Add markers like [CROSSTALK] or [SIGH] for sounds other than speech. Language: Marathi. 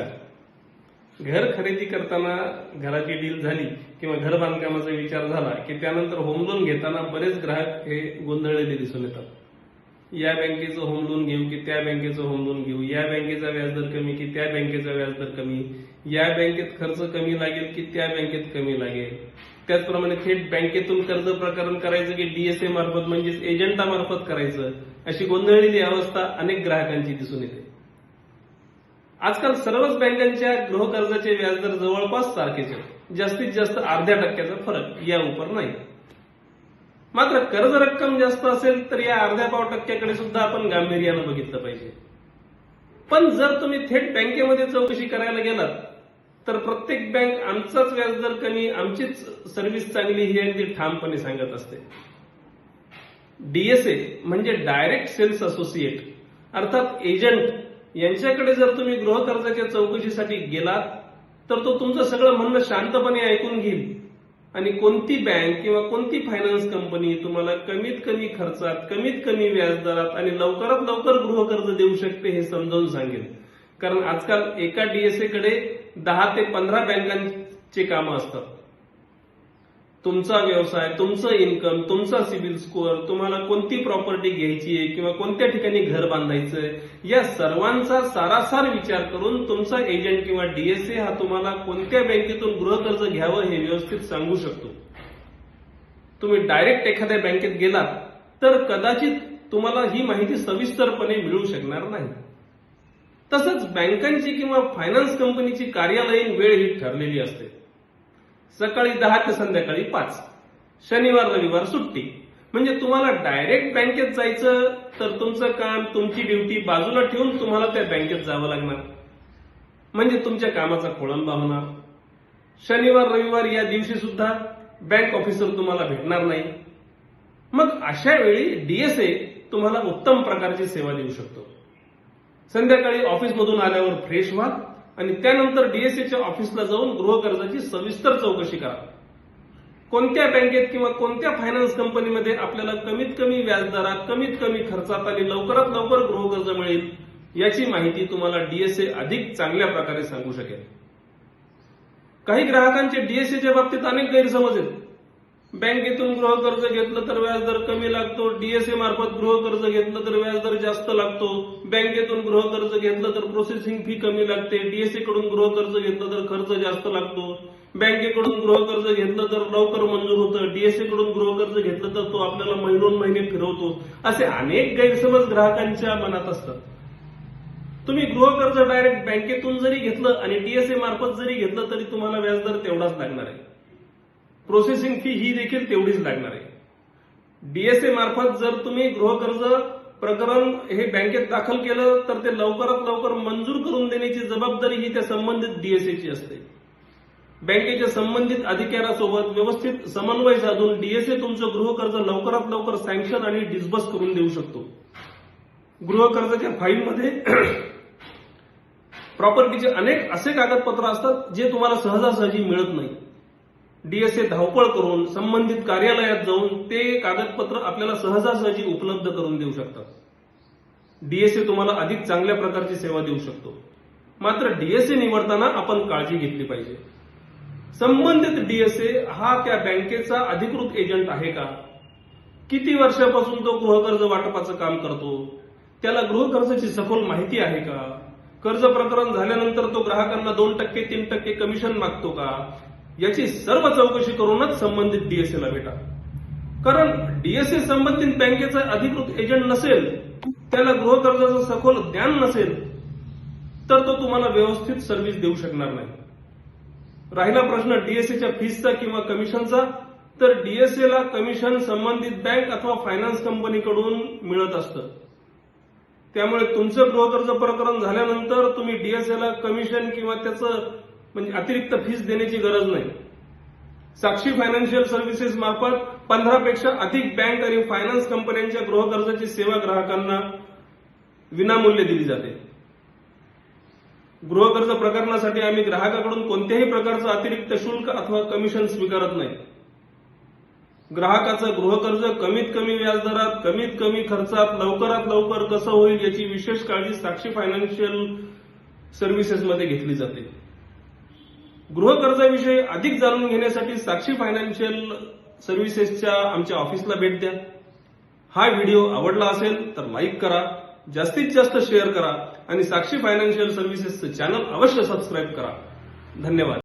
नमस्कार घर खरेदी करताना घराची डील झाली किंवा घर बांधकामाचा विचार झाला की त्यानंतर होम लोन घेताना बरेच ग्राहक हे गोंधळलेले दिसून येतात. या बँकेचं होम लोन घेऊ की त्या बँकेचं होम लोन घेऊ? या बँकेचा व्याजदर कमी की त्या बँकेचा व्याजदर कमी? या बँकेत खर्च कमी लागेल की त्या बँकेत कमी लागेल? त्याचप्रमाणे थेट बँकेतून कर्ज प्रकरण करायचं की डीएसए मार्फत म्हणजेच एजंटामार्फत करायचं अशी गोंधळलेली अवस्था अनेक ग्राहकांची दिसून येते. आजकाल सर्वच बँकांच्या गृहकर्जाचे व्याजदर जवळपास सारखेच आहेत. जास्तीत जास्त अर्ध्या टक्क्याचा फरक या उपर नाही. मात्र कर्ज रक्कम जास्त असेल तर या अर्ध्या पाव टक्क्याकडे सुद्धा आपण गांभीर्यानं बघितलं पाहिजे. पण जर तुम्ही थेट बँकेमध्ये चौकशी करायला गेलात तर प्रत्येक बँक आमचाच व्याजदर कमी आमचीच सर्व्हिस चांगली ही अगदी ठामपणे सांगत असते. डीएसए म्हणजे डायरेक्ट सेल्स असोसिएट अर्थात एजंट यांच्याकडे जर तुम्ही गृहकर्जाच्या चौकशीसाठी गेलात तर तो तुमचं सगळं म्हणणं शांतपणे ऐकून घेईल. आणि कोणती बँक किंवा कोणती फायनान्स कंपनी तुम्हाला कमीत कमी खर्चात कमीत कमी व्याजदरात आणि लवकरात लवकर गृहकर्ज देऊ शकते हे समजावून सांगेल. कारण आजकाल एका डीएसए कडे दहा ते पंधरा बँकांचे कामं असतात. तुमचा व्यवसाय तुमचं इन्कम तुमचा सिबिल स्कोअर तुम्हाला कोणती प्रॉपर्टी घ्यायची आहे किंवा कोणत्या ठिकाणी घर बांधायचंय या सर्वांचा सारासार विचार करून तुमचा एजंट किंवा डीएसए हा तुम्हाला कोणत्या बँकेतून गृहकर्ज घ्यावं हे व्यवस्थित सांगू शकतो. तुम्ही डायरेक्ट एखाद्या बँकेत गेलात तर कदाचित तुम्हाला ही माहिती सविस्तरपणे मिळू शकणार नाही. तसंच बँकांची किंवा फायनान्स कंपनीची कार्यालयीन वेळ ही ठरलेली असते. सकाळी दहा ते संध्याकाळी पाच. शनिवार रविवार सुट्टी. म्हणजे तुम्हाला डायरेक्ट बँकेत जायचं तर तुमचं काम तुमची ड्युटी बाजूला ठेवून तुम्हाला त्या बँकेत जावं लागणार. म्हणजे तुमच्या कामाचा खोळंबा होणार शनिवार रविवार या दिवशी सुद्धा बँक ऑफिसर तुम्हाला भेटणार नाही. मग अशा वेळी डीएसए तुम्हाला उत्तम प्रकारची सेवा देऊ शकतो. संध्याकाळी ऑफिसमधून आल्यावर फ्रेश व्हा. आणि त्यानंतर डीएसएच्या ऑफिसला जाऊन गृहकर्जाची सविस्तर चौकशी करा. कोणत्या बँकेत किंवा कोणत्या फायनान्स कंपनीमध्ये आपल्याला कमीत कमी व्याजदरात कमीत कमी खर्चात आणि लवकरात लवकर गृहकर्ज मिळेल याची माहिती तुम्हाला डीएसए अधिक चांगल्या प्रकारे सांगू शकेल. काही ग्राहकांचे डीएसएच्या बाबतीत अनेक गैरसमज आहेत. बँकेतून गृह कर्ज घेतलं तर व्याजदर कमी लागतो. डीएसए मार्फत गृह कर्ज घेतलं तर व्याजदर जास्त लागतो. बँकेतून गृह कर्ज घेतलं तर प्रोसेसिंग फी कमी लागते. डीएसए कडून गृह कर्ज घेतलं तर खर्च जास्त लागतो. बँकेकडून गृह कर्ज घेतलं तर लवकर मंजूर होतं. डीएसए कडून गृह कर्ज घेतलं तर तो आपल्याला महिनोन महिने फिरवतो. असे अनेक गैरसमज ग्राहकांच्या मनात असतात. तुम्ही गृहकर्ज डायरेक्ट बँकेतून जरी घेतलं आणि डीएसए मार्फत जरी घेतलं तरी तुम्हाला व्याजदर तेवढाच लागणार आहे. प्रोसेसिंग फी ही देखील तेवढीच लागणार आहे. डीएसए मार्फत जर तुम्ही गृहकर्ज प्रकरण हे बँकेत दाखल केलं तर ते लवकरात लवकर मंजूर करून देण्याची जबाबदारी ही त्या संबंधित डीएसएची असते. बँकेच्या संबंधित अधिकाऱ्यासोबत व्यवस्थित समन्वय साधून डीएसए तुमचं गृहकर्ज लवकरात लवकर सँक्शन आणि डिस्बस करून देऊ शकतो. गृहकर्जाच्या फाईलमध्ये [CLEARS THROAT] प्रॉपर्टीचे अनेक असे कागदपत्र असतात जे तुम्हाला सहजासहजी मिळत नाही. डीएसए धावपळ करून संबंधित कार्यालयात जाऊन ते कागदपत्र आपल्याला सहजासहजी उपलब्ध करून देऊ शकतात. डीएसए तुम्हाला अधिक चांगल्या प्रकारची सेवा देऊ शकतो. मात्र डीएसए निवडताना आपण काळजी घेतली पाहिजे. संबंधित डीएसए हा त्या बँकेचा अधिकृत एजंट आहे का? किती वर्षापासून तो गृहकर्ज वाटपाचं काम करतो? त्याला गृहकर्जाची सखोल माहिती आहे का? कर्ज प्रकरण झाल्यानंतर तो ग्राहकांना दोन टक्के तीन टक्के कमिशन मागतो का? याची सर्व चौकशी करूनच संबंधित डीएसएला भेटा. कारण डीएसए संबंधित बँकेचा अधिकृत एजंट नसेल त्याला गृहकर्जाचं सखोल ज्ञान नसेल तर तो तुम्हाला व्यवस्थित सर्व्हिस देऊ शकणार नाही. राहिला प्रश्न डीएसएच्या फीसचा किंवा कमिशनचा तर डीएसएला कमिशन संबंधित बँक अथवा फायनान्स कंपनीकडून मिळत असतं. त्यामुळे तुमचं गृहकर्ज प्रकरण झाल्यानंतर तुम्ही डीएसएला कमिशन किंवा त्याचं म्हणजे अतिरिक्त फीस देण्याची गरज नाही. साक्षी फायनान्शियल सर्व्हिसेस मार्फत पंधरापेक्षा अधिक बँक आणि फायनान्स कंपन्यांच्या गृहकर्जाची सेवा ग्राहकांना विनामूल्य दिली जाते. गृहकर्ज प्रकरणासाठी आम्ही ग्राहकाकडून कोणत्याही प्रकारचं अतिरिक्त शुल्क अथवा कमिशन स्वीकारत नाही. ग्राहकाचं गृहकर्ज कमीत कमी व्याजदरात कमीत कमी खर्चात लवकरात लवकर कसं होईल याची विशेष काळजी साक्षी फायनान्शियल सर्व्हिसेसमध्ये घेतली जाते. गृहकर्जाविषयी अधिक जाणून घेण्यासाठी साक्षी फायनान्शियल सर्व्हिसेसच्या आमच्या ऑफिसला भेट द्या. हा व्हिडिओ आवडला असेल तर लाईक करा जास्तीत जास्त शेअर करा आणि साक्षी फायनान्शियल सर्व्हिसेसचं चॅनल अवश्य सबस्क्राईब करा. धन्यवाद.